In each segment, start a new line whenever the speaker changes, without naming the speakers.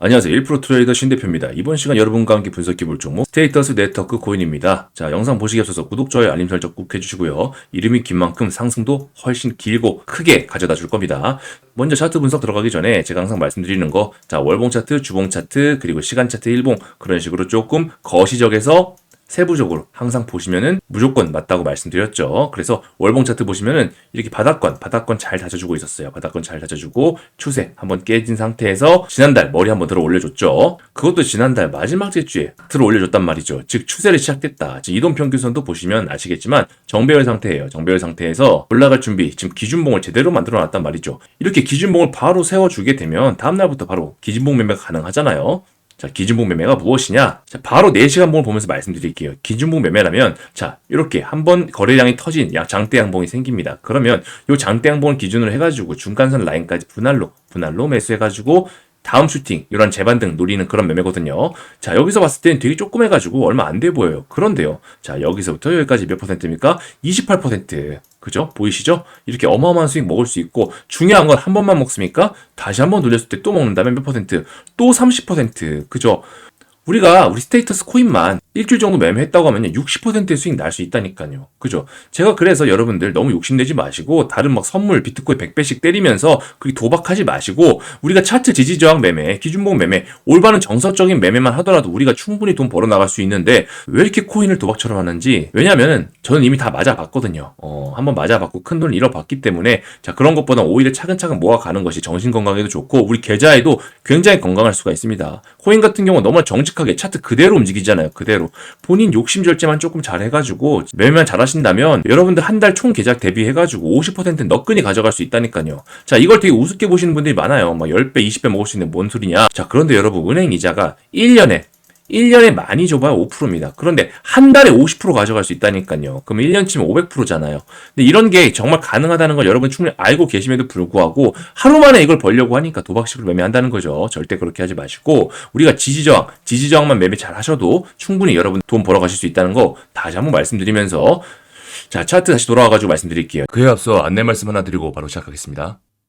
안녕하세요. 1프로 트레이더 신대표입니다. 이번 시간 여러분과 함께 분석해볼 종목 스테이터스 네트워크 코인입니다. 자, 영상 보시기 앞서서 구독, 좋아요, 알림 설정 꼭 해주시고요. 이름이 긴 만큼 상승도 훨씬 길고 크게 가져다 줄 겁니다. 먼저 차트 분석 들어가기 전에 제가 항상 말씀드리는 거, 자, 월봉 차트, 주봉 차트, 그리고 시간 차트, 일봉 그런 식으로 조금 거시적에서 세부적으로 항상 보시면은 무조건 맞다고 말씀드렸죠. 그래서 월봉 차트 보시면은 이렇게 바닥권, 바닥권 잘 다져주고 있었어요. 바닥권 잘 다져주고 추세 한번 깨진 상태에서 지난달 머리 한번 들어 올려줬죠. 그것도 지난달 마지막 주에 들어 올려줬단 말이죠. 즉 추세를 시작됐다. 지금 이동 평균선도 보시면 아시겠지만 정배열 상태예요. 정배열 상태에서 올라갈 준비, 지금 기준봉을 제대로 만들어 놨단 말이죠. 이렇게 기준봉을 바로 세워주게 되면 다음날부터 바로 기준봉 매매가 가능하잖아요. 자, 기준봉 매매가 무엇이냐? 자, 바로 4시간 봉을 보면서 말씀드릴게요. 기준봉 매매라면, 자, 이렇게 한 번 거래량이 터진 양 장대 양봉이 생깁니다. 그러면 이 장대 양봉을 기준으로 해 가지고 중간선 라인까지 분할로, 분할로 매수해 가지고 다음 슈팅, 이런 재반등 노리는 그런 매매거든요. 자, 여기서 봤을 때는 되게 조그매가지고 얼마 안 돼 보여요. 그런데요. 자, 여기서부터 여기까지 몇 퍼센트입니까? 28%. 그죠? 보이시죠? 이렇게 어마어마한 수익 먹을 수 있고, 중요한 건 한 번만 먹습니까? 다시 한 번 돌렸을 때 또 먹는다면 몇 퍼센트? 또 30%. 그죠? 우리가 우리 스테이터스 코인만 일주일 정도 매매했다고 하면 60%의 수익 날 수 있다니까요. 그죠? 제가 그래서 여러분들 너무 욕심내지 마시고 다른 막 선물 비트코인 100배씩 때리면서 그게 도박하지 마시고 우리가 차트 지지 저항 매매, 기준봉 매매, 올바른 정석적인 매매만 하더라도 우리가 충분히 돈 벌어 나갈 수 있는데 왜 이렇게 코인을 도박처럼 하는지 왜냐면은 저는 이미 다 맞아봤거든요. 어, 한번 맞아봤고 큰 돈을 잃어봤기 때문에 자 그런 것보다 오히려 차근차근 모아가는 것이 정신 건강에도 좋고 우리 계좌에도 굉장히 건강할 수가 있습니다. 코인 같은 경우는 너무나 정직하게 차트 그대로 움직이잖아요. 그대로 본인 욕심 절제만 조금 잘 해가지고 매매만 잘 하신다면 여러분들 한 달 총 계좌 대비해가지고 50% 너끈히 가져갈 수 있다니까요. 자 이걸 되게 우습게 보시는 분들이 많아요. 막 10배, 20배 먹을 수 있는 뭔 소리냐. 자 그런데 여러분 은행 이자가 1년에 1년에 많이 줘봐야 5%입니다. 그런데 한 달에 50% 가져갈 수 있다니까요. 그럼 1년 치면 500%잖아요. 근데 이런 게 정말 가능하다는 걸 여러분 충분히 알고 계심에도 불구하고 하루 만에 이걸 벌려고 하니까 도박식으로 매매한다는 거죠. 절대 그렇게 하지 마시고 우리가 지지저항, 지지저항만 매매 잘 하셔도 충분히 여러분 돈 벌어가실 수 있다는 거 다시 한번 말씀드리면서 자 차트 다시 돌아와가지고 말씀드릴게요. 그에 앞서 안내 말씀 하나 드리고 바로 시작하겠습니다.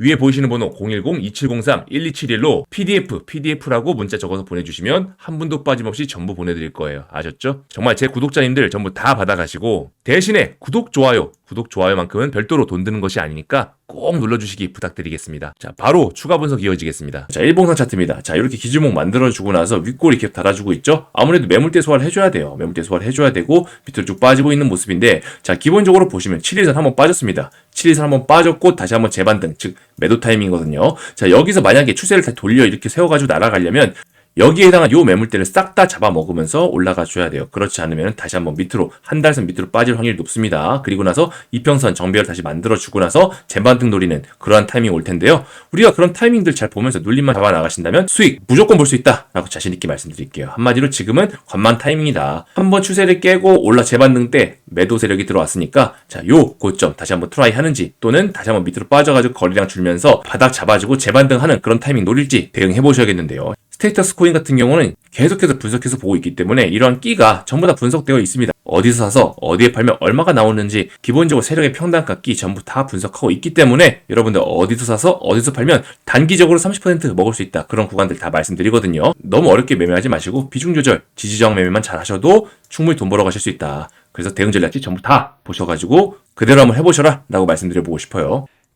위에 보이시는 번호 010-2703-1271로 PDF, PDF라고 문자 적어서 보내주시면 한 분도 빠짐없이 전부 보내드릴 거예요. 아셨죠? 정말 제 구독자님들 전부 다 받아가시고 대신에 구독, 좋아요, 구독, 좋아요만큼은 별도로 돈 드는 것이 아니니까 꼭 눌러주시기 부탁드리겠습니다. 자, 바로 추가 분석 이어지겠습니다. 자, 일봉상 차트입니다. 자, 이렇게 기준목 만들어주고 나서 윗골 이렇게 달아주고 있죠? 아무래도 매물대 소화를 해줘야 돼요. 매물대 소화를 해줘야 되고 밑으로 쭉 빠지고 있는 모습인데 자, 기본적으로 보시면 7일선 한번 빠졌습니다. 7일선 한번 빠졌고 다시 한번 재반등, 즉 매도 타이밍이거든요. 자, 여기서 만약에 추세를 다 돌려 이렇게 세워가지고 날아가려면 여기에 해당한 요 매물대를 싹 다 잡아먹으면서 올라가 줘야 돼요. 그렇지 않으면 다시 한번 밑으로 한 달선 밑으로 빠질 확률이 높습니다. 그리고 나서 이평선 정배를 다시 만들어 주고 나서 재반등 노리는 그러한 타이밍이 올 텐데요. 우리가 그런 타이밍들 잘 보면서 눌림만 잡아 나가신다면 수익 무조건 볼 수 있다라고 자신 있게 말씀드릴게요. 한마디로 지금은 관만 타이밍이다. 한번 추세를 깨고 올라 재반등 때 매도 세력이 들어왔으니까 자, 요 고점 다시 한번 트라이 하는지 또는 다시 한번 밑으로 빠져가지고 거리량 줄면서 바닥 잡아주고 재반등하는 그런 타이밍 노릴지 대응해 보셔야겠는데요. 스테이터스 코인 같은 경우는 계속해서 분석해서 보고 있기 때문에 이러한 끼가 전부 다 분석되어 있습니다. 어디서 사서 어디에 팔면 얼마가 나오는지 기본적으로 세력의 평단가 끼 전부 다 분석하고 있기 때문에 여러분들 어디서 사서 어디서 팔면 단기적으로 30% 먹을 수 있다. 그런 구간들 다 말씀드리거든요. 너무 어렵게 매매하지 마시고 비중 조절, 지지저항 매매만 잘 하셔도 충분히 돈 벌어 가실 수 있다. 그래서 대응 전략지 전부 다 보셔가지고 그대로 한번 해보셔라 라고 말씀드려보고 싶어요.